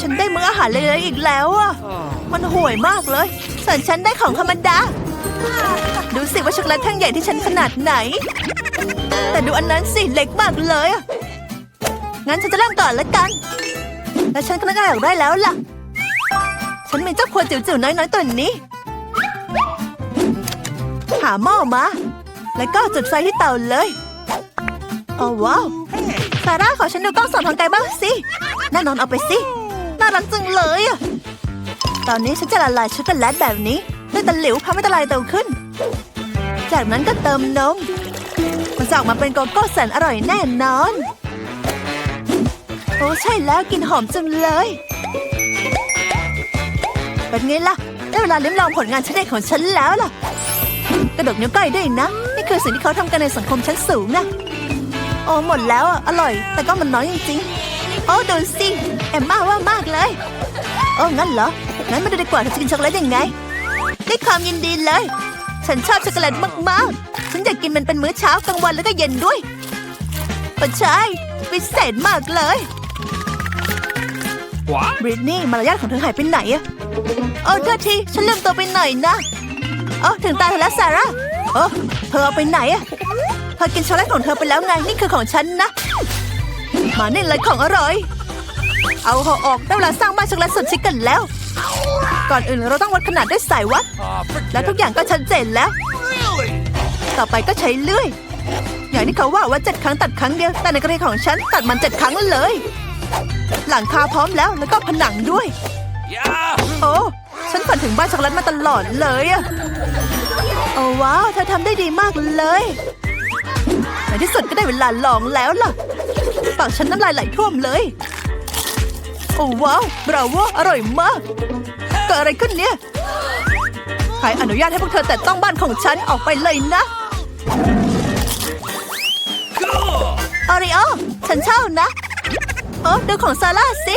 ฉันได้มื้ออาหารเล็กๆอีกแล้วอะ มันห่วยมากเลย ส่วนฉันได้ของธรรมดา ดูสิว่าช็อกโกแลตแท่งใหญ่ที่ฉันขนาดไหน แต่ดูอันนั้นสิเล็กมากเลยอะงั้นฉันจะเริ่มก่อนละกัน และฉันก็น่าจะอยากได้แล้วล่ะ ฉันมีเจ้าขวดจิ๋วๆน้อยๆตัวนี้ หาหม้อมา แล้วก็จุดไฟที่เตาเลยโอ้ว้าวซาร่าขอฉันดูกล้องส่องทางไกลบ้างสิแน่นอนเอาไปสิ น่ารักจังเลยอะตอนนี้ฉันจะละลายช็อกโกแลตแบบนี้ด้วยตะหลิวทำให้ละลายเร็วขึ้น จากนั้นก็เติมนม มันจะออกมาเป็นโกโก้แสนอร่อยแน่นอน โอ้ใช่แล้วกลินหอมจังเลยเป็นไงล่ะได้เวลาลิ้มลองผลงานชั้นเอกของฉันแล้วล่ะ กระดกนิ้วก้อยด้วยนะ นี่คือสิ่งที่เขาทำกันในสังคมชั้นสูงนะ โอ้หมดแล้วอะอร่อย แต่ก็มันน้อยจริงๆ โอ้ดูสิแอมมาว่ามากเลยโอ้งั้นเหรองั้นมาดูดีกว่าเธอจะกินช็อกโกแลตยังไงด้วยความยินดีเลย ฉันชอบช็อกโกแลตมากๆ ฉันอยากกินมันเป็นมื้อเช้ากลางวันแล้วก็เย็นด้วยปัใช่พิเศษมากเลย What? บริตนี่มารยาทของเธอหายไปไหนอะโอ้เธอทีฉันลืมตัวไปหน่อยนะโอ้ถึงตาเธอแล้วซาร่าโอ้เธอเอาไปไหนอะเธอกินช็อกโกแลตของเธอไปแล้วไงนี่คือของฉันนะ มานี่เลยของอร่อย เอาห่อออกได้เวลาสร้างบ้านช็อกโกแลตสุดชิคกันแล้ว ก่อนอื่นเราต้องวัดขนาดด้วยสายวัด Oh, forget และทุกอย่างก็ชัดเจนแล้ว Really? ต่อไปก็ใช้เลื่อย อย่างที่เขาว่าว่าเจ็ดครั้งตัดครั้งเดียว แต่ในกรณีของฉันตัดมันเจ็ดครั้งเลย หลังคาพร้อมแล้วแล้วก็ผนังด้วย Yeah! โอ้ฉันฝันถึงบ้านช็อกโกแลตมาตลอดเลยอะโอ้ว้าวเธอทำได้ดีมากเลยในที่สุดก็ได้เวลาลองแล้วล่ะ ปากฉันน้ำลายไหลท่วมเลย โอ้ว้าวบราโวอร่อยมากเกิดอะไรขึ้นเนี่ยใครอนุญาตให้พวกเธอแต่ต้องบ้านของฉันออกไปเลยนะอาริโอฉันเช่านะเออดูของซาร่าสิ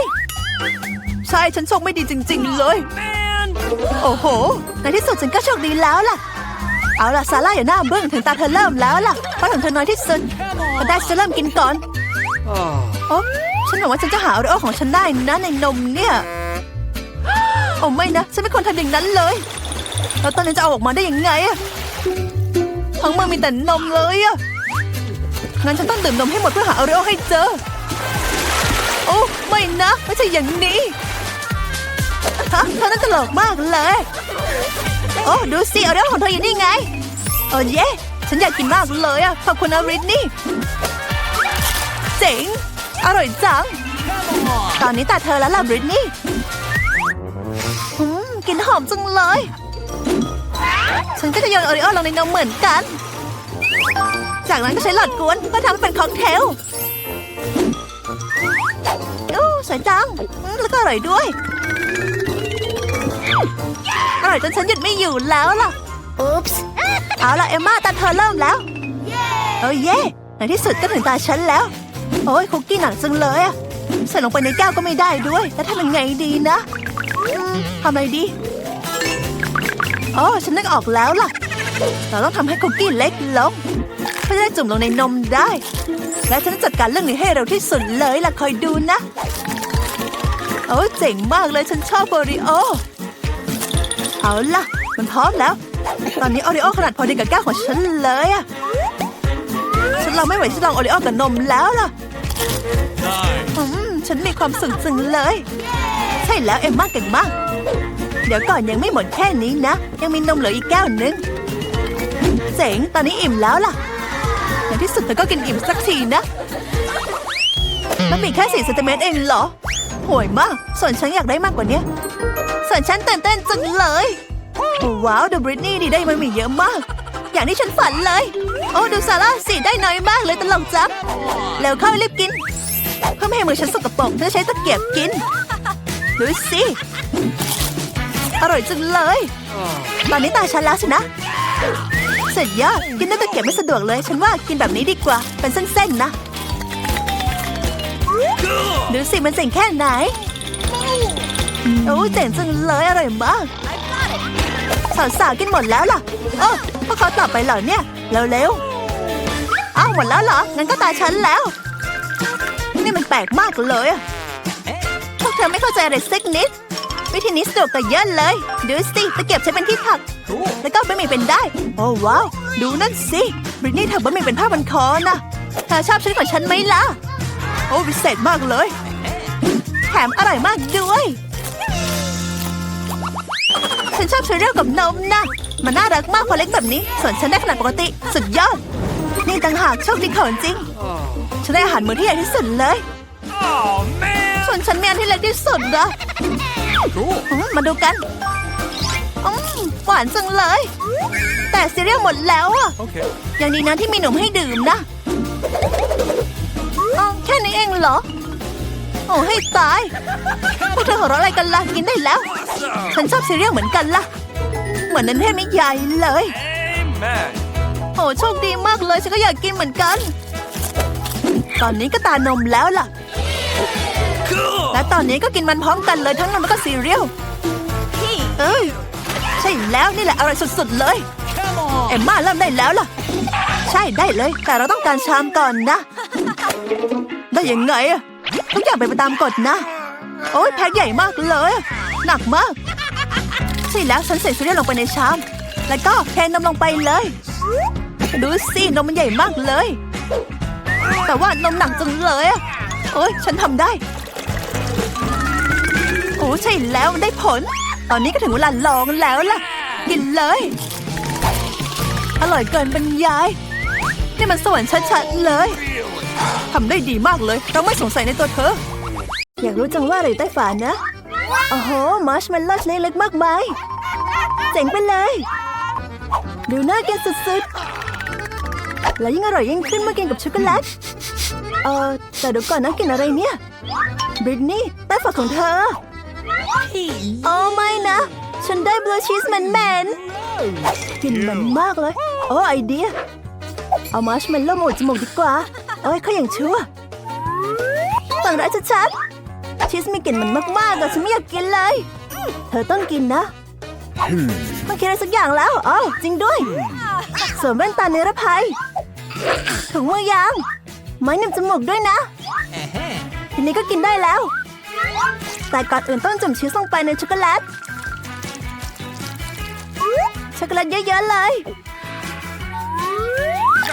ใช่ฉันโชคไม่ดีจริง ๆ เลย โอ้โห ในที่สุดฉันก็โชคดีแล้วล่ะ เอาล่ะซาร่าอย่าหน้าเบึ้งถึงตาเธอเริ่มแล้วล่ะเพราะของเธอน้อยที่สุดพอได้ฉันจะเริ่มกินก่อน โอ้ฉันหวังว่าฉันจะหาโอริโอของฉันได้นะในนมเนี่ยโอ้ไม่นะ ฉันไม่ควรทำอย่างนั้นเลย แล้วตอนนี้จะเอาออกมาได้ยังไงอะทั้งเมืองมีแต่นมเลยอะงั้นฉันต้องดื่มนมให้หมดเพื่อหาโอริโอให้เจอ โอ้ไม่นะ ไม่ใช่อย่างนี้ฮะเธอน่าตลกมากเลย โอ้ดูสิโอริโอของเธออยู่นี่ไงโอ้เย่ฉันอยากกินมากเลยอะขอบคุณนะริทนี่ เจ๋ง อร่อยจัง ตอนนี้ตาเธอแล้วล่ะบริตนี่อืมกลินหอมจังเลย ฉันก็จะโยนโอริโอลงในนมเหมือนกัน จากนั้นก็ใช้หลอดกวนเพื่อทำให้เป็นค็อกเทลโอ้สวยจังอืมแล้วก็อร่อยด้วย อร่อยจนฉันหยุดไม่อยู่แล้วล่ะ อุ๊ปส์เอาล่ะเอมมาตาเธอเริ่มแล้ว โอ้เย่ในที่สุดก็ถึงตาฉันแล้ว โอ้ยคุกกี้หนักจังเลยอะใส่ลงไปในแก้วก็ไม่ได้ด้วย แล้วทำยังไงดีนะทำอะไรดีโอ้ฉันนึกออกแล้วล่ะ เราต้องทำให้คุกกี้เล็กลงเพื่อจะได้จุ่มลงในนมได้ และฉันจะจัดการเรื่องนี้ให้เร็วที่สุดเลยล่ะคอยดูนะ โอ้เจ๋งมากเลยฉันชอบโอริโอ เอาล่ะ มันพร้อมแล้ว ตอนนี้โอริโอขนาดพอดีกับแก้วของฉันเลยอะฉันลองไม่ไหวที่ลองโอริโอกับนมแล้วล่ะ Nice. อืมฉันมีความสุขจังเลย ใช่แล้วเอ็มมากเก่งมาก เดี๋ยวก่อนยังไม่หมดแค่นี้นะ ยังมีนมเหลืออีกแก้วหนึงเจ๋งตอนนี้อิ่มแล้วล่ะในที่สุดเธอก็กินอิ่มสักทีนะ มันมีแค่สี่เซนติเมตรเองเหรอห่วยมาก ส่วนฉันอยากได้มากกว่านี้ส่วนฉันตื่นเต้นจังเลยโอ้ว้าวดูบริตนี่ดีได้มันมีเยอะมาก อย่างที่ฉันฝันเลย โอ้ดูซาร่าสิได้น้อยมากเลยตลกจังเร็วเข้ารีบกิน เพื่อไม่ให้มือฉันสกปรกฉันจะใช้ตะเกียบกินดูสิ อร่อยจังเลย ตอนนี้ตาฉันแล้วสินะเสร็จยอดกินด้วยตะเกียบไม่สะดวกเลย ฉันว่ากินแบบนี้ดีกว่า เป็นเส้นๆนะ ดูสิมันเจ๋งแค่ไหน โอ้เจ๋งจังเลยอร่อยมากสาวๆกินหมดแล้วล่ะ เออพวกเขาตอบไปเหรอเนี่ย เร็วๆอ้าวหมดแล้วเหรอ งั้นก็ตาฉันแล้ว มันแปลกมากเลยพวกเธอไม่เข้าใจอะไรสักนิด วิธีนี้สะดวกกว่เยอะเลย ดูสิตะเกียบใช้เป็นที่ถัก แล้วก็บะหมี่เป็นได้ โอ้ว้าว ดูนั่นสิบริตนี่เธอบะหมี่เป็นผ้าพันคอนะเธอชอบชุดของฉันไหมล่ะ โอ้พิเศษมากเลย แถมอร่อยมากด้วย ฉันชอบซีเรียลกับนมนะ มันน่ารักมากพอเล็กแบบนี้ ส่วนฉันได้ขนาดปกติ สุดยอด นี่ต่างหากโชคดีของจริง ฉันได้อาหารมื้อที่ใหญ่ที่สุดเลย Oh man. ส่วนฉันมีอันที่เล็กที่สุดนะ Cool. อืมมาดูกันอืมหวานจังเลย แต่ซีเรียลหมดแล้วอะ Okay. อย่างดีนะที่มีหนุ่มให้ดื่มนะอ๋อแค่นี้เองเหรอ โอ้ให้ตาย พวกเธอหัวเราะอะไรกันล่ะ กินได้แล้ว Awesome. ฉันชอบซีเรียลเหมือนกันล่ะ เหมือนนั้นเทพไม่ใหญ่เลย Amen. โอ้โชคดีมากเลยฉันก็อยากกินเหมือนกัน ตอนนี้ก็ตานมแล้วล่ะ Cool. และตอนนี้ก็กินมันพร้อมกันเลยทั้งนมแล้วก็ซีเรียลเอ้ยใช่แล้วนี่แหละอร่อยสุดๆเลย เอ็มมาเริ่มได้แล้วล่ะ ใช่ได้เลย แต่เราต้องการชามก่อนนะ ได้ยังไงอะทุกอย่างเป็นไปตามกฎนะ โอ้ยแพ็คใหญ่มากเลย หนักมาก ใช่แล้วฉันใส่ซีเรียลลงไปในชาม แล้วก็เทนมลงไปเลย ดูสินมมันใหญ่มากเลย แต่ว่านมหนักจังเลยอะโอ้ยฉันทำได้ โอ้ใช่แล้วได้ผล ตอนนี้ก็ถึงเวลาลองแล้วล่ะ กินเลย อร่อยเกินบรรยาย นี่มันสวรรค์ชัดๆเลยทำได้ดีมากเลย เราไม่สงสัยในตัวเธอ อยากรู้จังว่าอะไรอยู่ใต้ฝานะโอ้โหมาร์ชเมลโล่เล็กๆมากมาย เจ๋งไปเลย ดูน่ากินสุดๆ แล้วยิ่งอร่อยยิ่งขึ้นเมื่อกินกับช็อกโกแลต เออแต่เดี๋ยวก่อนนะกินอะไรเนี่ยบริตนี่ใต้ฝาของเธอ โอ้ไม่นะ ฉันได้บลูชีสแมนแมนกลินมันมากเลย โอ้ไอเดีย เอามาร์ชเมลโล่มาอุดจมูกดีกว่า โอ้ยเขาอย่างชั่วฝังร้ายชัดๆชีสมีกลิ่นมันมากๆอะฉันไม่อยากกินเลย เธอต้องกินนะต้องกินอะไรสักอย่างแล้ว อ๋อจริงด้วยสวมแว่นตาเนรภัย ถุงมือยาง ไม้หนีบจมูกด้วยนะ ทีนี้ก็กินได้แล้ว แต่ก่อนอื่นต้องจุ่มชีสลงไปในช็อกโกแลต ช็อกโกแลตเยอะๆเลย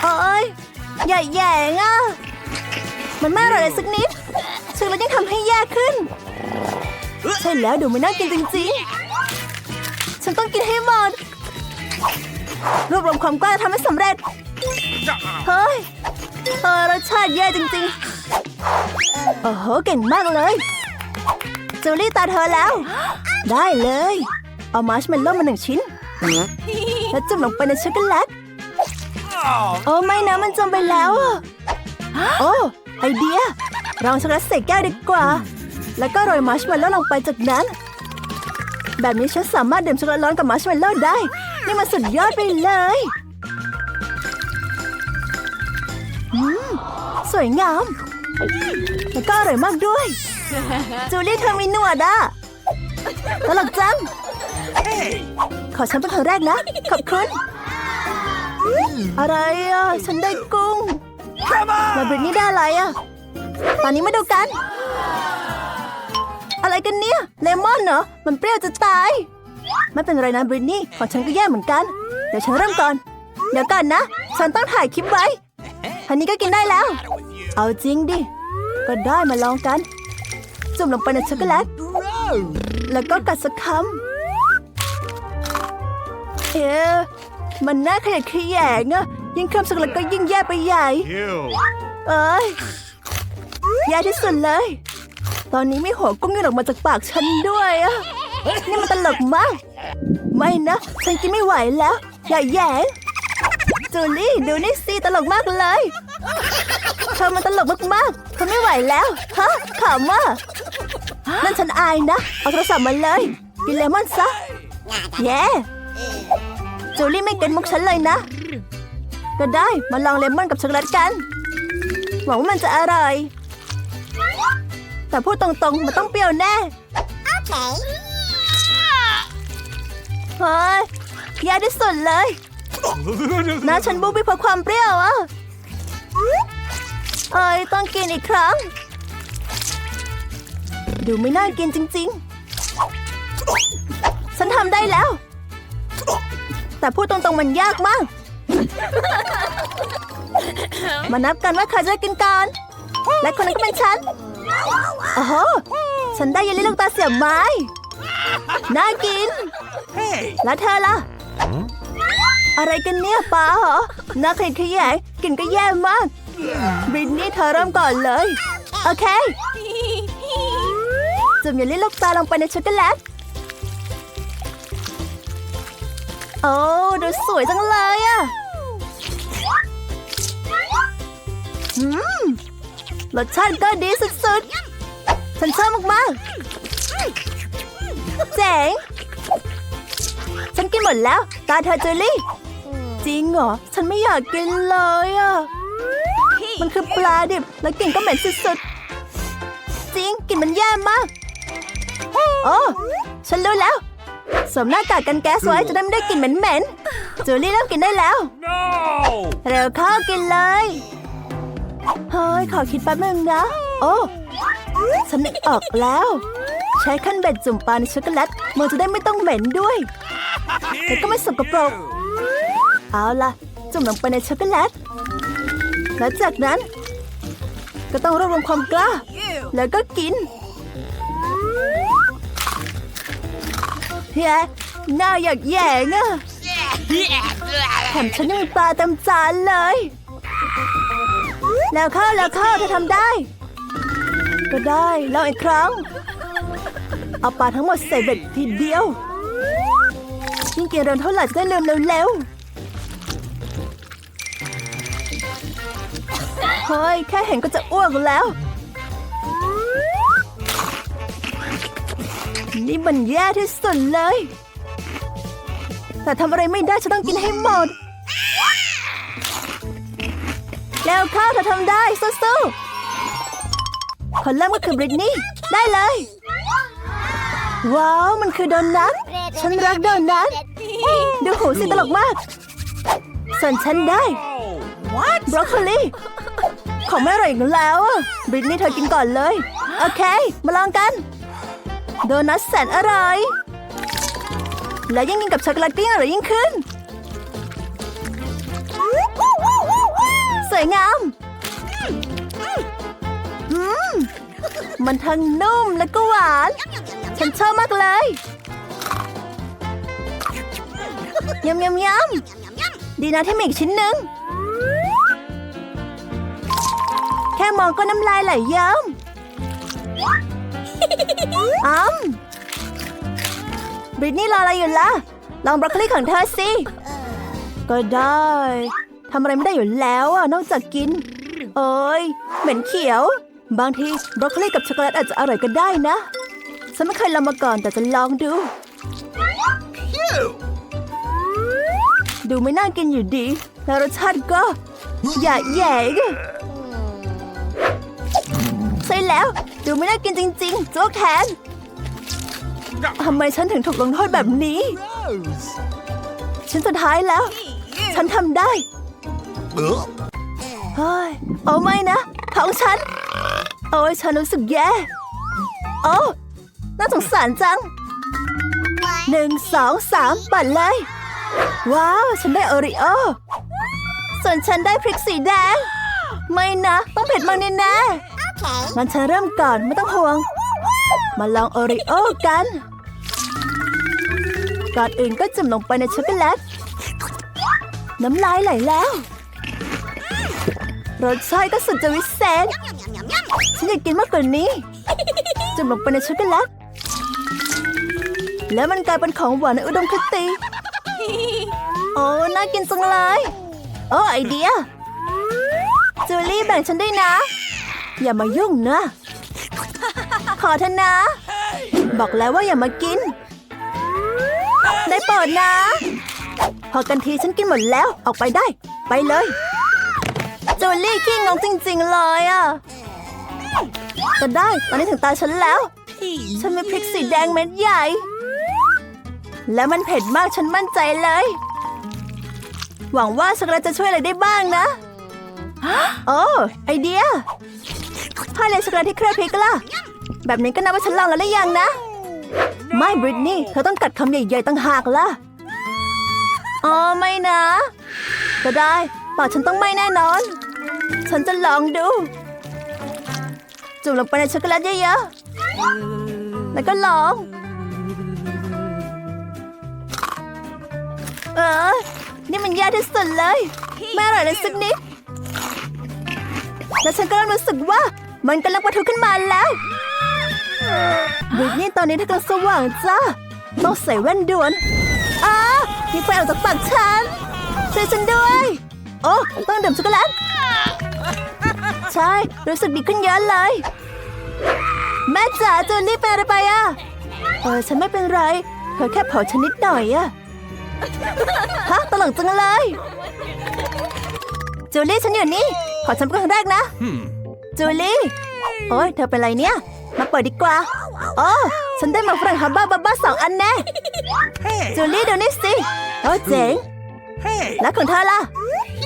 โอ้ยใหญ่แย่งอะ มันไม่อร่อยเลยสักนิดช็อกโกแลตยังทำให้แย่ขึ้น ใช่แล้วดูไม่น่ากินจริงๆ ฉันต้องกินให้หมดรวบรวมความกล้าทำให้สำเร็จ เฮ้ยเออรสชาติแย่จริงๆ โอ้โห เก่งมากเลย จูลี่ตาเธอแล้ว ได้เลย เอามาร์ชเมลโล่มาหนึ่งชิ้น แล้วจุ่มลงไปในช็อกโกแลตโอ้ไม่นะมันจมไปแล้วโอ้ไอเดียลองช็อกโกแลตใส่แก้วดีกว่า แล้วก็โรยมาร์ชเมลโล่ลงไปจากนั้น แบบนี้ฉันสามารถดื่มช็อกโกแลตร้อนกับมาร์ชเมลโล่ได้ นี่มันสุดยอดไปเลย สวยงาม แล้วก็อร่อยมากด้วย จูเลี่เธอมีหนวดอะตลกจัง ขอฉันเป็นคนแรกนะ ขอบคุณ อะไรอะ ฉันได้กุ้ง come แล้ว on. บริตนี่ได้อะไรอะ ตอนนี้มาดูกัน อะไรกันเนี่ย เลมอนเหรอ มันเปรี้ยวจะตาย ไม่เป็นไรนะบริตนี่ ของฉันก็แย่เหมือนกัน เดี๋ยวฉันเริ่มก่อน เดี๋ยวก่อนนะ ฉันต้องถ่ายคลิปไว้ทันนี้ก็กินได้แล้ว เอาจริงดิ ก็ได้มาลองกัน จุ่มลงไปในช็อกโกแลต แล้วก็กัดสักคำเอ๊ะมันน่าขยะแขยงอะยิ่งเพิ่มช็อกแลตก็ยิ่งแย่ไปใหญ่ เอ้ยแย่ที่สุดเลย ตอนนี้ไมีหัวกุ้งยื่นออกมาจากปากฉันด้วยอะนี่มันตลกมาก ไม่นะ ฉันกินไม่ไหวแล้ว อย่าแย่งจูลี่ ดูนี่สิตลกมากเลย ธอมันตลกมากๆทนไม่ไหวแล้ว ฮะขำอะนั่นฉันอายนะ เอาโทรศัพท์มาเลย กินเลมอนซะ แย่จูลี่ไม่เก็ตมุกฉันเลยนะ ก็ได้ มาลองเลมอนกับช็อกโกแลตกัน หวังว่ามันจะอร่อย แต่พูดตรงๆ มันต้องเปรี้ยวแน่เฮ้ยแย่ที่สุดเลยนะฉันบูบี้เพราะความเปรี้ยวอะ เอ้ยต้องกินอีกครั้ง ดูไม่น่ากินจริง ๆ ฉันทำได้แล้ว แต่พูดตรงๆมันยากมาก มานับกันว่าใครจะกินก่อน และคนนั้นก็เป็นฉันโอ้โหฉันได้เยลลี่ลูกตาเสียบไม้ น่ากิน แล้วเธอล่ะ อะไรกันเนี่ยป้าเหรอน่าขยะแขยงกินก็แย่มาก บรินนี่เธอเริ่มก่อนเลย โอเคจุ่มเยลลี่ลูกตาลงไปในช็อกโกแลตโอ้ดูสวยจังเลยอะอืมรสชาติก็ดีสุดๆ ฉันชอบมากๆ เจ๋ง ฉันกินหมดแล้ว ตาเธอจูลี่ จริงเหรอ ฉันไม่อยากกินเลยอะ มันคือปลาดิบ แล้วกลิ่นก็เหม็นสุดๆ จริงกลิ่นมันแย่มาก โอ้ฉันรู้แล้ว สวมหน้ากากกันแก๊สไว้จะได้ไม่ได้กลิ่นเหม็นๆจูลี่เริ่มกินได้แล้ว No! เร็วเข้ากินเลย เฮ้ย ขอคิดแป๊บนึงนะ โอ้ฉันนึกออกแล้ว ใช้ขั้นเบ็ดจุ่มปลาในช็อกโกแลตมันจะได้ไม่ต้องเหม็นด้วยแต่ก็ไม่สกปรก เอาล่ะ จุ่มลงไปในช็อกโกแลต แล้วจากนั้น ก็ต้องรวบรวมความกล้า แล้วก็กินเฮ้ยน้าอยากแย่งอะแถมฉันยังมีปลาเต็มจานเลย แล้วเข้าแล้วเข้าเธอทำได้ ก็ได้ลองอีกครั้ง เอาปลาทั้งหมดใส่เบ็ดทีเดียวยิ่งกินเร็วเท่าไหร่จะได้เร็วเร็ว เฮ้ย แค่เห็นก็จะอ้วกแล้ว นี่มันแย่ที่สุดเลย แต่ทำอะไรไม่ได้ฉันต้องกินให้หมด แล้วเข้าเธอทำได้สู้ๆคนเริ่มก็คือบริตนี่ ได้เลย ว้าว มันคือโดนัทฉันรักโดนัทดูหูสิตลกมากส่วนฉันได้ Oh! What? บรอกโคลี ของไม่อร่อยอีกแล้วอะบริตนี่เธอกินก่อนเลย โอเค มาลองกัน โดนัทแสนอร่อย และยิ่งกินกับช็อกโกแลตก็ยิ่งอร่อยยิ่งขึ้น สวยงามมันทั้งนุ่มและก็หวาน ฉันชอบมากเลยยำยำยำดีนะที่มีอีกชิ้นหนึ่ง ค่มองก็น้ำลายไหลเยิ้มอ้ำบริตนี่รออะไรอยู่ล่ะ ลองบรอกโคลีของเธอสิ ก็ได้ทำอะไรไม่ได้อยู่แล้วอะนอกจากกิน เอ้ย เหม็นเขียว บางทีบรอกโคลีกับช็อกโกแลตอาจจะอร่อยก็ได้นะ ฉันไม่เคยลองมาก่อนแต่จะลองดู Ew! ดูไม่น่ากินอยู่ดี แล้วรสชาติก็ อย่าแย่กใช่แล้ว ดูไม่น่ากินจริงๆ โจ๊กแทนทำไมฉันถึงถูกลงโทษแบบนี้ ฉันสุดท้ายแล้ว ฉันทำได้เฮ้ยเอาไม่นะท้องฉัน โอ้ยฉันรู้สึกแย่โอ้น่าสงสารจังหนึ่งสองสามปัดเลย ว้าว ฉันได้โอริโอ ส่วนฉันได้พริกสีแดง ไม่นะ ต้องเผ็ดมากแน่ๆ งั้นฉันเริ่มก่อนไม่ต้องห่วง มาลองโอริโอกัน ก่อนอื่นก็จุ่มลงไปในช็อกโกแลต น้ำลายไหลแล้ว รสชาติก็สุดจะวิเศษ ฉันอยากกินมากกว่านี้ จุ่มลงไปในช็อกโกแลต แล้วมันกลายเป็นของหวานในอุดมคติ โอ้ น่ากินจังเลย โอ้ไอเดียจูลี่แบ่งฉันด้วยนะ อย่ามายุ่งนะ ขอเถอะนะ บอกแล้วว่าอย่ามากิน ได้โปรดนะ พอกันทีฉันกินหมดแล้วออกไปได้ ไปเลยจูลี่ขี้งงจริง ๆ เลยอะก็ได้ตอนนี้ถึงตาฉันแล้ว ฉันมีพริกสีแดงเม็ดใหญ่ และมันเผ็ดมากฉันมั่นใจเลย หวังว่าช็อกโกแลตจะช่วยอะไรได้บ้างนะ โอ้ ไอเดีย ถ้าเลยช็อกโกแลตที่เคลือบพริกล่ะ แบบนี้ก็นับว่าฉันลองแล้วหรือยังนะ ไม่บริตนี่เธอต้องกัดคำใหญ่ๆตั้งหากล่ะ อ๋อไม่นะ ก็ได้ปากฉันต้องไม่แน่นอน ฉันจะลองดู จุ่มลงไปในช็อกโกแลตเยอะๆ แล้วก็ลอง เออ นี่มันยาที่สุดเลย ไม่อร่อยเลยสักนิด และฉันก็เริ่มรู้สึกว่า มันกำลังปะทุขึ้นมาแล้วบริตนี่ตอนนี้เธอกำลังสว่างจ้าต้องใส่แว่นด่วนอ้ามีไฟออกจากปากฉันช่วยฉันด้วย โอ้ต้องดื่มช็อกโกแลตใช่รู้สึกดีขึ้นเยอะเลย แม่จ๋าจูนนี่เป็นอะไรไปอะเออฉันไม่เป็นไรเธอแค่เผาฉันนิดหน่อยอะฮะตลกจังเลยจูลี่ฉันอยู่นี่ ขอฉันเป็นคนแรกนะ Hmm. จูลี่ โอ้ยเธอเป็นไรเนี่ย มาเปิดดีกว่า โอ้ฉันได้หมาฝรั่งฮับบ้าบับบ้าสองอันแน่ Hey. จูลี่ดูนี่สิ โอ้เจ๋ง Hey. แล้วของเธอล่ะ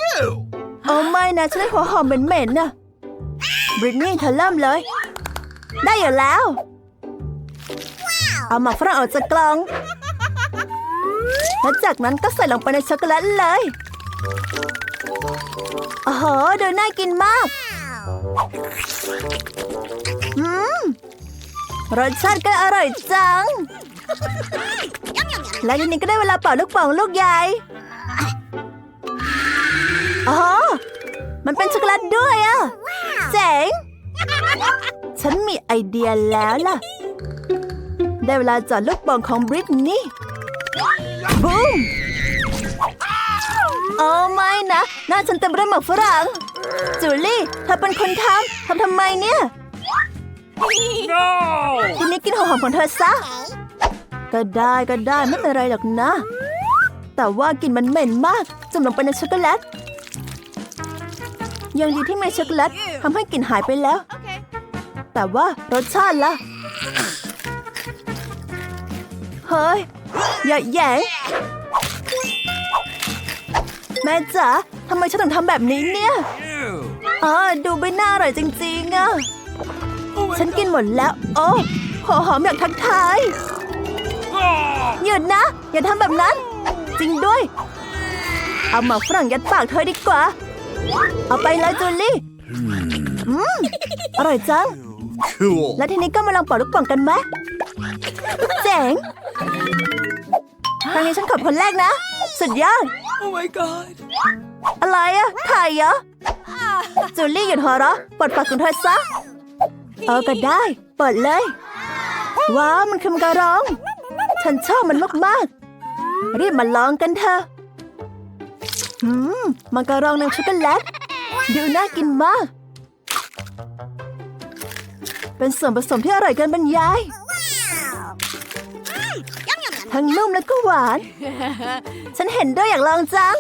You. โอ้ไม่นะฉันได้หัวหอมเหม็นๆน่ะบริตนี่เธอเริ่มเลย ได้อยู่แล้ว เอาหมากฝรั่งออกจากกล่อง แล้วจากนั้นก็ใส่ลงไปในช็อกโกแลตเลย โอ้โหดูน่ากินมาก อืมรสชาติก็อร่อยจัง และทีนี้ก็ได้เวลาเป่าลูกโป่องลูกใหญ่ อ๋อ มันเป็นช็อกโกแลตด้วยอะ เจ๋ง ฉันมีไอเดียแล้วล่ะ ได้เวลาจอดลูกโป่องของบริตนี่บูมโอ้ไม่นะ หน้าฉันเต็มไปด้วยหมกฝรั่ง จูลี่เธอเป็นคนทำทำทำไมเนี่ย No. ทีนี้กินหัวหอมของเธอซะ ก็ได้ก็ได้ไม่เป็นไรหรอกนะ แต่ว่ากลินมันเหม็นมากจุ่มลงไปในช็อกโกแลตยังดีที่ไม่ช็อกโกแลตทำให้กลิ่นหายไปแล้ว แต่ว่ารสชาติล่ะ เฮ้ยอย่าแหย่งแม่จ๋าทำไมฉันถึงทำแบบนี้เนี่ย You. อ๋อดูไม่น่าอร่อยจริงๆอะฉันกินหมดแล้ว โอ้ขอหอมอยากทักทาย Oh. หยุดนะ อย่าทำแบบนั้น จริงด้วย เอาหมากฝรั่งยัดปากเธอดีกว่า เอาไปเลยจูลี่อืมอร่อยจัง Cool. แล้วทีนี้ก็มาลองเป่าลูกโป่องกันไหมเจ๋งครั้งนี้ฉันขอบคนแรกนะ สุดยอด Oh my god. อะไรอะไข่เหรอ จูลี่หยุดหัวเราะเปิดปากของเธอซะ เออก็ได้ เปิดเลย ว้าวมันคือมังการอง ฉันชอบมันมากๆ รีบมาลองกันเถอะอืมมังการองในช็อกโกแลตดูน่ากินมาก เป็นส่วนผสมที่อร่อยเกินบรรยายทั้งนุ่มและก็หวาน ฉันเห็นด้วยอยากลองจัง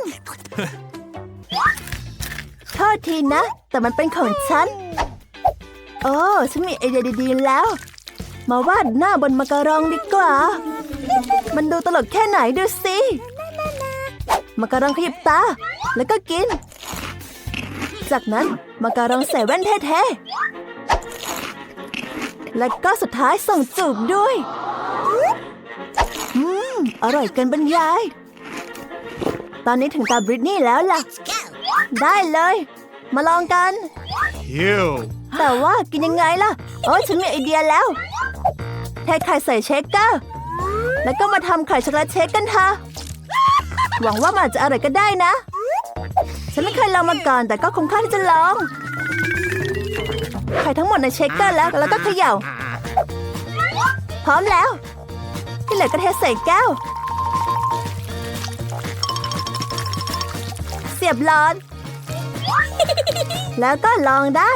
โทษทีนะ แต่มันเป็นของฉัน โอ้ฉันมีไอเดียดีๆแล้ว มาวาดหน้าบนมัการองดีกว่า มันดูตลกแค่ไหนดูสิมัการองขยิบตา แล้วก็กิน จากนั้นมัการองใส่แว่นแท้ๆและก็สุดท้ายส่งจูบด้วย อืม อร่อยเกินบรรยาย ตอนนี้ถึงตาบริตนี่แล้วล่ะ ได้เลย มาลองกัน You. แต่ว่ากินยังไงล่ะโอ้ฉันมีไอเดียแล้วเทไข่ใส่เชคเกอร์แล้วก็มาทำไข่ช็อกโกแลตเชคกันเถอะหวังว่ามันอาจจะอร่อยก็ได้นะ ฉันไม่เคยลองมาก่อนแต่ก็คงค่าที่จะลอง ไข่ทั้งหมดในเชคเกอร์แล้วแล้วก็เขย่า พร้อมแล้วที่เหลือก็เทใส่แก้ว สียบหลอด แล้วก็ลองได้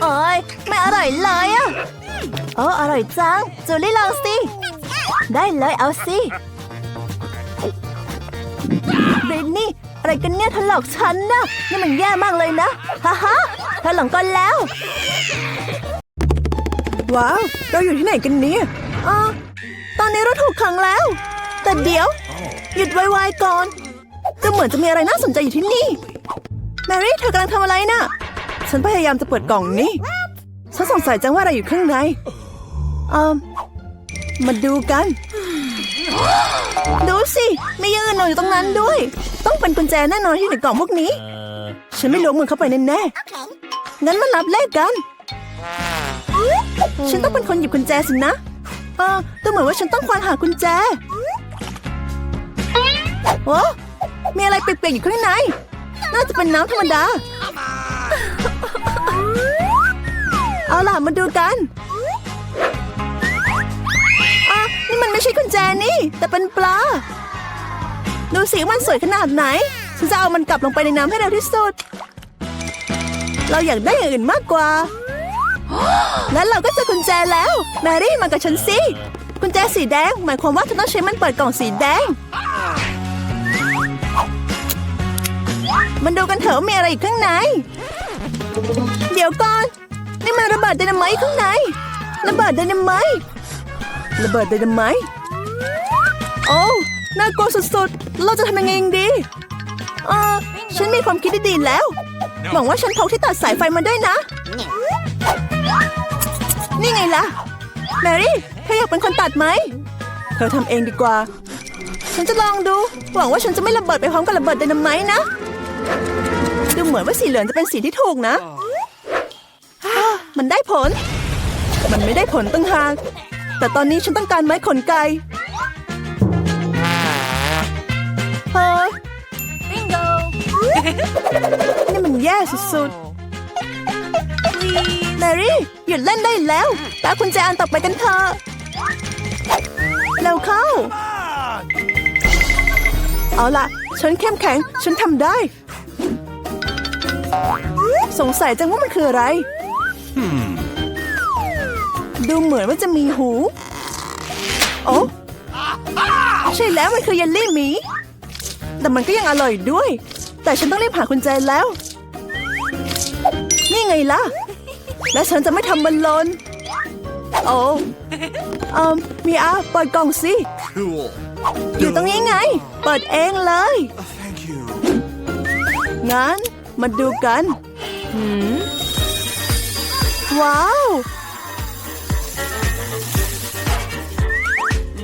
โอ้ยไม่อร่อยเลยอะโอ้อร่อยจัง จูลี่ลองสิ ได้เลยเอาสิบรินนี่อะไรกันเนี่ยเธอหลอกฉันนะนี่มันแย่มากเลยนะฮ่าฮ่าเธอหลงกลแล้ว ว้าว เราอยู่ที่ไหนกันเนี่ยอ๋อตอนนี้เราถูกขังแล้ว แต่เดี๋ยว หยุดไวๆก่อน ก็เหมือนจะมีอะไรน่าสนใจอยู่ที่นี่ แมรี่เธอกำลังทำอะไรน่ะ ฉันพยายามจะเปิดกล่องนี้ฉันสงสัยจังว่าอะไรอยู่ข้างในเอ่อมาดูกัน ดูสิ มีอยังอื่นนอนอยู่ตรงนั้นด้วย ต้องเป็นกุญแจแน่นอนที่ในกล่องพวกนี้ ฉันไม่ล้วงมือเข้าไปแน่ๆงั้นมานับเลขกัน ฉันต้องเป็นคนหยิบกุญแจสินะเออดูเหมือนว่าฉันต้องควานหากุญแจ โอ้มีอะไรเปียกๆอยู่ข้างใน น่าจะเป็นน้ำธรรมดา เอาล่ะ มาดูกันอะนี่มันไม่ใช่กุญแจนี่ แต่เป็นปลา ดูสิมันสวยขนาดไหน ฉันจะเอามันกลับลงไปในน้ำให้เร็วที่สุด เราอยากได้อย่างอื่นมากกว่า แล้วเราก็เจอกุญแจแล้ว แมรี่มากับฉันสิ กุญแจสีแดง หมายความว่าฉันต้องใช้มันเปิดกล่องสีแดง มันดูกันเถอะว่ามีอะไรอีกข้างใน เดี๋ยวก่อน นี่มันระเบิดไดนาไมต์ข้างใน ระเบิดไดนาไมต์ระเบิดไดนาไมต์โอ้น่ากลัวสุดๆ เราจะทำยังไงดีเออฉันมีความคิดที่ดีแล้ว หวังว่าฉันพกที่ตัดสายไฟมาด้วยนะ นี่ไงล่ะ แมรี่ เธออยากเป็นคนตัดไหม เธอทำเองดีกว่า ฉันจะลองดู หวังว่าฉันจะไม่ระเบิดไปพร้อมกับระเบิดไดนาไมต์นะ ดูเหมือนว่าสีเหลืองจะเป็นสีที่ถูกนะอ้ามันได้ผล มันไม่ได้ผลตั้งหาก แต่ตอนนี้ฉันต้องการไม้ขนไก่เฮ้ย Bingo! นี่มันแย่สุดๆแมรี่ หยุดเล่นได้แล้วตาคุณแจอันต่อไปกันเถอะเร็วเข้า เอาล่ะ ฉันเข้มแข็ง ฉันทำได้ สงสัยจังว่ามันคืออะไร ดูเหมือนว่าจะมีหู โอ้ใช่แล้วมันคือเยลลี่หมี แต่มันก็ยังอร่อยด้วย แต่ฉันต้องรีบหาคุณแจแล้ว นี่ไงล่ะ และฉันจะไม่ทำมันหลนโอ้เอ่มมีอาเปิดกล่องสิ Cool. อยู่ตรงนี้ไง เปิดเองเลย Thank you. งั้น มาดูกันว้าว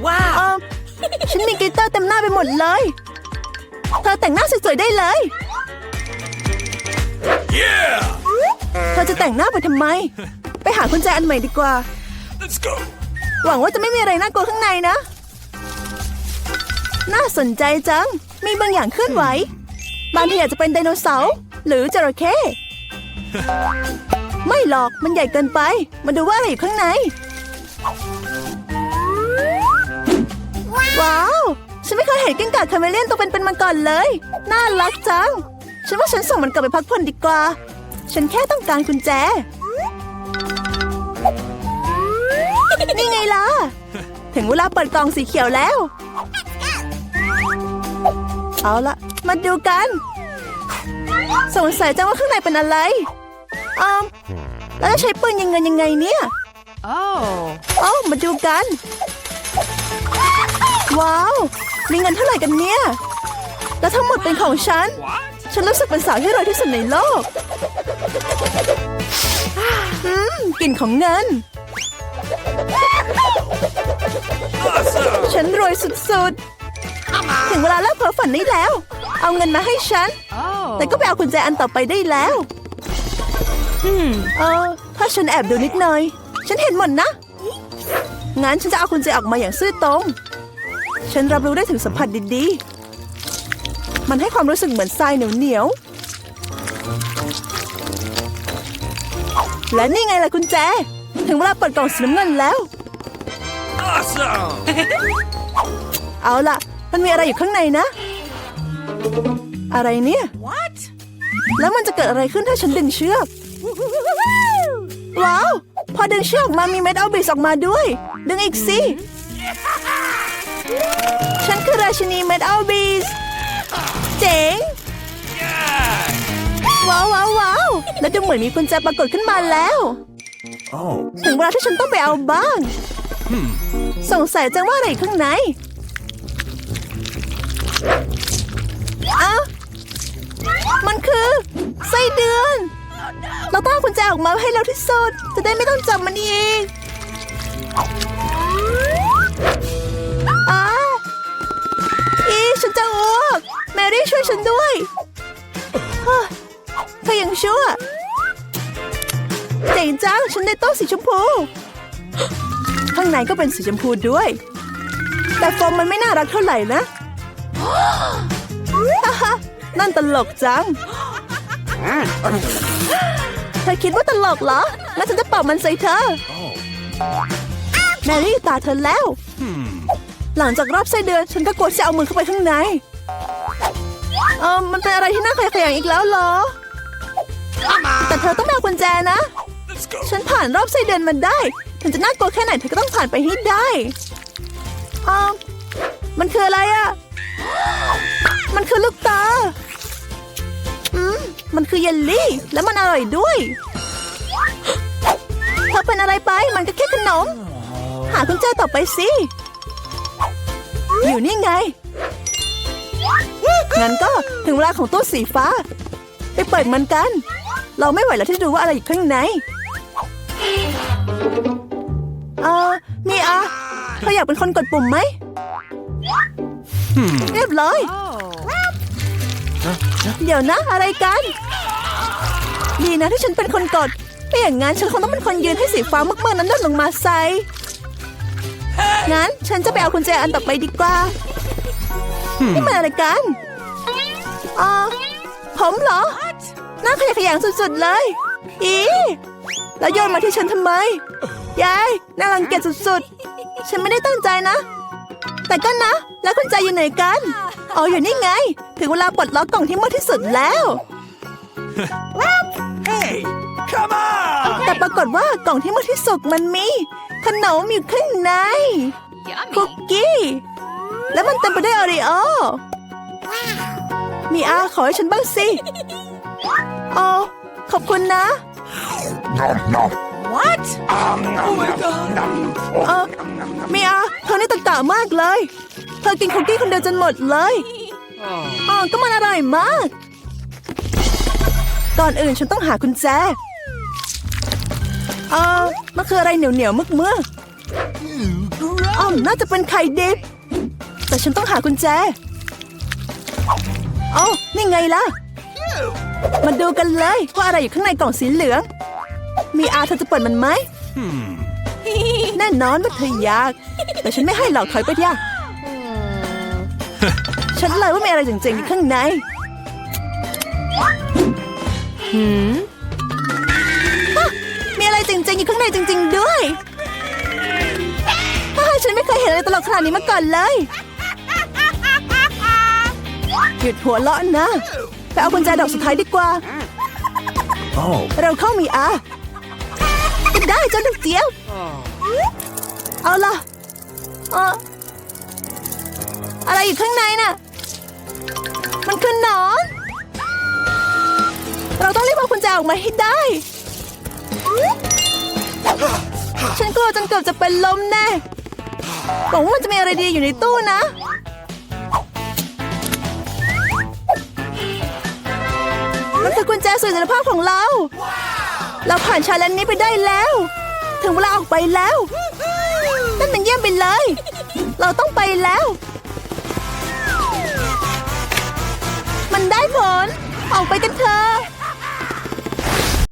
Wow! เอ่มฉันมีกลิตเตอร์เต็มหน้าไปหมดเลย เธอแต่งหน้าสวยๆได้เลย Yeah. เธอจะแต่งหน้าไปทำไม ไปหากุญแจอันใหม่ดีกว่า Let's go. หวังว่าจะไม่มีอะไรน่ากลัวข้างในนะ น่าสนใจจัง มีบางอย่างเคลื่อนไหว บางทีอาจจะเป็นไดโนเสาร์ หรือจระเข้ไม่หรอกมันใหญ่เกินไป มาดูว่าอะไรอยู่ข้างใน ว้าว ฉันไม่เคยเห็นกิ้งก่าคาเมเลียนตัวเป็นๆมาก่อนเลย น่ารักจัง ฉันว่าฉันส่งมันกลับไปพักผ่อนดีกว่า ฉันแค่ต้องการกุญแจ นี่ไงล่ะ ถึงเวลาเปิดกล่องสีเขียวแล้ว เอาละมาดูกัน สงสัยจังว่าข้างในเป็นอะไรอืมแล้วจะใช้ปืนยังไงยังไงเนี่ย Oh! เอ้ามาดูกัน ว้าวมีเงินเท่าไหร่กันเนี่ย แล้วทั้งหมดเป็นของฉัน ฉันรู้สึกเป็นสาวที่รวยที่สุดในโลกอืมกลิ่นของเงิน Awesome. ฉันรวยสุดๆ ถึงเวลาเลิกเพ้อฝันได้แล้ว เอาเงินมาให้ฉัน Oh! แต่ก็ไปเอากุญแจอันต่อไปได้แล้ว Hmm. เออ ถ้าฉันแอบดูนิดหน่อย ฉันเห็นหมดนะ งั้นฉันจะเอากุญแจออกมาอย่างซื่อตรง ฉันรับรู้ได้ถึงสัมผัสดีๆ มันให้ความรู้สึกเหมือนทรายเหนียวๆ และนี่ไงล่ะกุญแจ ถึงเวลาเปิดกล่องสีน้ำเงินแล้ว Awesome. เอาล่ะ มันมีอะไรอยู่ข้างในนะ อะไรเนี่ย What? แล้วมันจะเกิดอะไรขึ้นถ้าฉันดึงเชือก ว้าว พอดึงเชือกมามีเม็ดอัลบิสออกมาด้วย ดึงอีกสิ ฉันคือราชินีเม็ดอัลบิสเจ๋ง ว้าวว้าวว้าวแล้วดูเหมือนมีกุญแจปรากฏขึ้นมาแล้ว Oh. ถึงเวลาที่ฉันต้องไปเอาบ้าง สงสัยจังว่าอะไรอยู่ข้างในอ้าว มันคือไส้เดือน เราต้องเอากุญแจออกมาให้เร็วที่สุด จะได้ไม่ต้องจับมันอีกอาอีฉันจะอ้วกแมรี่ช่วยฉันด้วยเธอยังชั่วเจ๋งจังฉันได้โต๊ะสีชมพู ข้างในก็เป็นสีชมพูด้วย แต่โฟมมันไม่น่ารักเท่าไหร่นะฮ่า นั่นตลกจังเธอคิดว่าตลกเหรองั้นฉันจะเป่ามันใส่เธอ แมรี่ตาเธอแล้ว หลังจากรอบไส้เดือน ฉันก็กดจะเอามือเข้าไปข้างใน เออมันเป็นอะไรที่น่าขยะแขยงอีกแล้วเหรอ แต่เธอต้องไปเอากุญแจนะ Let's go. ฉันผ่านรอบไส้เดือนมันได้ ถึงจะน่ากลัวแค่ไหนเธอก็ต้องผ่านไปให้ได้อาวมันคืออะไรอะ มันคือลูกตา อืม มันคือเยลลี่ แล้วมันอร่อยด้วยเธอเป็นอะไรไป มันก็แค่ขนม หากุญแจต่อไปสิ อยู่นี่ไง งั้นก็ถึงเวลาของตู้สีฟ้า ไปเปิดมันกัน เราไม่ไหวแล้วที่จะดูว่าอะไรอยู่ข้างในเออมีอะเธออยากเป็นคนกดปุ่มไหม เรียบร้อย Oh. เดี๋ยวนะอะไรกัน ดีนะที่ฉันเป็นคนกดไม่อย่างนั้นฉันคงต้องเป็นคนยืนให้สีฟ้ามากๆนั้นลดลงมาใส่งั้นฉันจะไปเอากุญแจอันต่อไปดีกว่า นี่มันอะไรกันอ๋อผมเหรอน่าขยะแขยงสุดๆเลย อีแล้วโยนมาที่ฉันทำไม ยาย น่ารังเกียจสุดๆ ฉันไม่ได้ตั้งใจนะ แต่ก็นะ แล้วกุญแจอยู่ไหนกันอ๋ออยู่นี่ไง ถึงเวลาปลดล็อกกล่องที่มืดที่สุดแล้ว Hey, come on! แต่ปรากฏว่ากล่องที่มืดที่สุดมันมี ขนมอยู่ข้างใน คุ Yummy. กกี้ แล้วมันเต็มไปด้วยโอรีโอมีอาขอให้ฉันบ้างสิอ๋อขอบคุณนะ What? Oh my god! เออมีอาเธอนี่ตะกะมากเลย เธอกินคุกกี้คนเดียวจนหมดเลยอ๋อก็มันอร่อยมาก ก่อนอื่นฉันต้องหากุญแจเออมันคืออะไรเหนียวเหนียวมึกเมื่ออ๋อน่าจะเป็นไข่ดิบ แต่ฉันต้องหากุญแจอ๋อนี่ไงล่ะ มาดูกันเลยว่าอะไรอยู่ข้างในกล่องสีเหลือง มีอาเธอจะเปิดมันไหม แน่นอนว่าเธออยาก แต่ฉันไม่ให้หรอกถอยไปย่าฉันเลยว่ามีอะไรเจ๋งๆอยู่ข้างใน Hmm. มีอะไรเจ๋งๆอยู่ข้างในจริง ๆ ด้วยอ้าวฉันไม่เคยเห็นอะไรตลกขนาดนี้มาก่อนเลย หยุดหัวเราะนะ ไปเอากุญแจดอกสุดท้ายดีกว่า Oh, เราเข้ามีอา ได้เจ้าลูกเจี๊ยบเอาล่ะเอออะไรอยู่ข้างในน่ะ มันคือหนอน เราต้องรีบเอากุญแจออกมาให้ได้ ฉันกลัวจนเกือบจะเป็นลมแน่บอกว่ามันจะมีอะไรดีอยู่ในตู้นะ มันคือกุญแจสู่อิสรภาพของเรา เราผ่านชาเลนจ์นี้ไปได้แล้ว ถึงเวลาออกไปแล้วนั่นมันเยี่ยมไปเลย เราต้องไปแล้ว มันได้ผล ออกไปกันเถอะ